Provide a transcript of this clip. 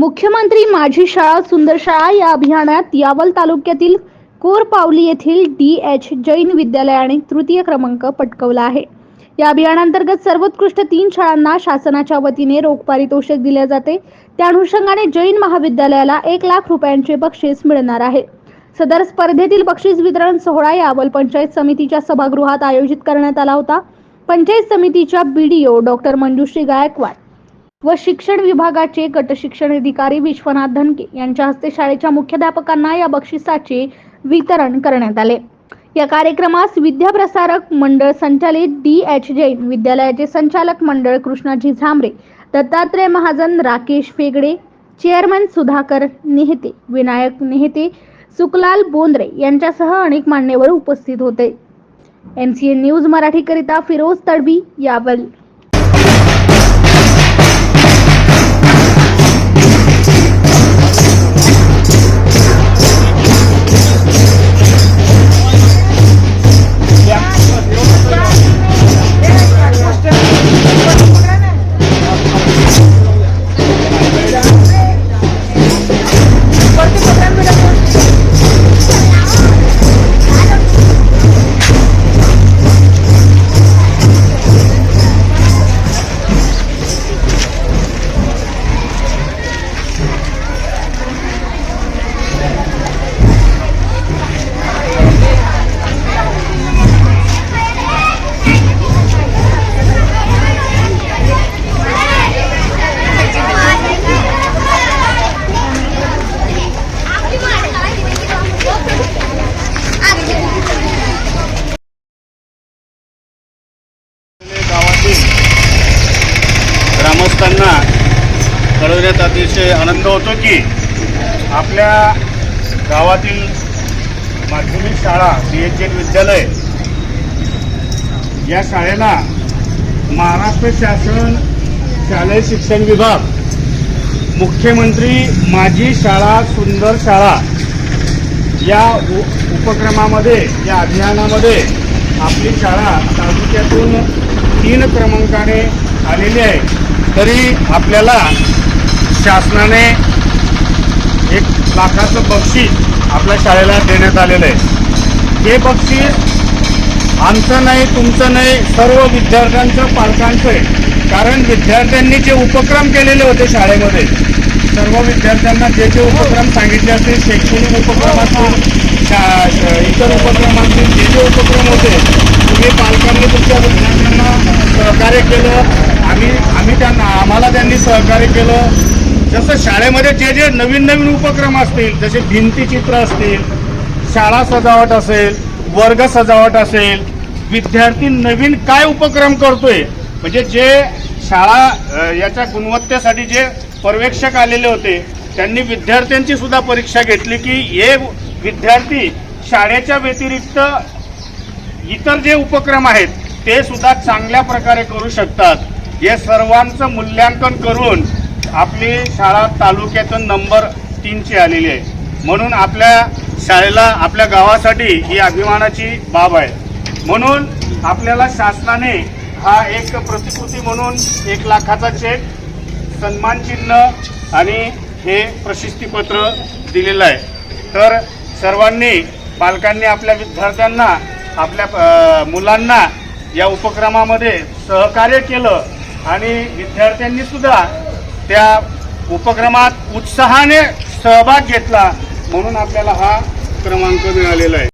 मुख्यमंत्री माझी शाळा सुंदर शाळा या अभियानात यावल तालुक्यातील कोरपावली येथील डी एच जैन विद्यालयाने तृतीय क्रमांक पटकवला आहे. या अभियानांतर्गत सर्वोत्कृष्ट तीन शाळांना शासनाच्या वतीने रोख पारितोषिक दिले जाते. त्या अनुषंगाने जैन महाविद्यालयाला एक लाख रुपयांचे बक्षीस मिळणार आहे. सदर स्पर्धेतील बक्षीस वितरण सोहळा यावल पंचायत समितीच्या सभागृहात आयोजित करण्यात आला होता. पंचायत समितीच्या बीडीओ डॉक्टर मंजुश्री गायकवाड व शिक्षण विभागाचे गट शिक्षण अधिकारी विश्वनाथ धनके यांच्या हस्ते शाळेच्या मुख्याध्यापकांना या बक्षिसाचे वितरण करण्यात आले. या कार्यक्रमास विद्याप्रसारक मंडळ संचालित डी एच जैन विद्यालयाचे संचालक मंडळ कृष्णाजी झांबरे दत्तात्रय महाजन राकेश फेगडे चेअरमन सुधाकर नेहते विनायक नेहते सुकलाल बोंद्रे यांच्यासह अनेक मान्यवर उपस्थित होते. एन सी एन न्यूज मराठीकरिता फिरोज तडवी यावल. अतिशय आनंद होतो की आपल्या गावातील माध्यमिक शाळा बी एच एल विद्यालय या शाळेला महाराष्ट्र शासन शालेय शिक्षण विभाग मुख्यमंत्री माझी शाळा सुंदर शाळा या उपक्रमामध्ये या अभियानामध्ये आपली शाळा तालुक्यातून तीन क्रमांकाने आलेली आहे. तरी आपल्याला शासनाने एक लाखाचं बक्षीस आपल्या शाळेला देण्यात आलेलं आहे. हे बक्षीस आमचं नाही तुमचं नाही सर्व विद्यार्थ्यांचं पालकांचं आहे. कारण विद्यार्थ्यांनी जे उपक्रम केलेले होते शाळेमध्ये सर्व विद्यार्थ्यांना जे जे उपक्रम सांगितले असतील शैक्षणिक उपक्रम असतील शा- श- इतर उपक्रम असतील जे जे उपक्रम होते तुम्ही पालकांनी तुमच्या विद्यार्थ्यांना सहकार्य केलं आम्ही आम्ही त्यांना आम्हाला त्यांनी सहकार्य केलं जसं शाळेमध्ये जे जे नवीन नवीन उपक्रम असतील जसे भिंतीचित्र असतील शाळा सजावट असेल वर्ग सजावट असेल विद्यार्थी नवीन काय उपक्रम करतोय? म्हणजे जे शाळा याच्या गुणवत्तेसाठी जे पर्यवेक्षक आलेले होते त्यांनी विद्यार्थ्यांची सुद्धा परीक्षा घेतली की हे विद्यार्थी शाळेच्या व्यतिरिक्त इतर जे उपक्रम आहेत ते सुद्धा चांगल्या प्रकारे करू शकतात. हे सर्वांचं मूल्यांकन करून आपली शाळा तालुक्यातून नंबर तीनची आलेली आहे. म्हणून आपल्या शाळेला आपल्या गावासाठी ही अभिमानाची बाब आहे. म्हणून आपल्याला शासनाने हा एक प्रतिकृती म्हणून एक लाखाचा चेक सन्मानचिन्ह आणि हे प्रशस्तीपत्र दिलेलं आहे. तर सर्वांनी पालकांनी आपल्या विद्यार्थ्यांना आपल्या मुलांना या उपक्रमामध्ये सहकार्य केलं आणि विद्यार्थ्यांनीसुद्धा त्या उपक्रमात उत्साहाने सहभाग घेतला म्हणून आपल्याला हा क्रमांक मिळालेला आहे.